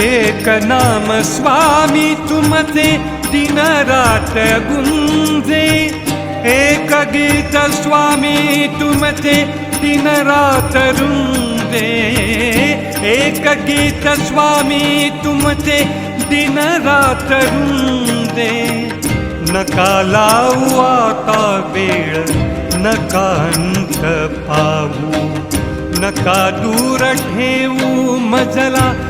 एक नाम स्वामी तुमचे दिन रात गुंजे. एक गीत स्वामी तुमचे दिन रात रुंजे. एक गीत स्वामी तुमचे दिन रात रुंजे. नका लावू आता वेळ नका अंत पाहू. नका दूर ठेवू मजला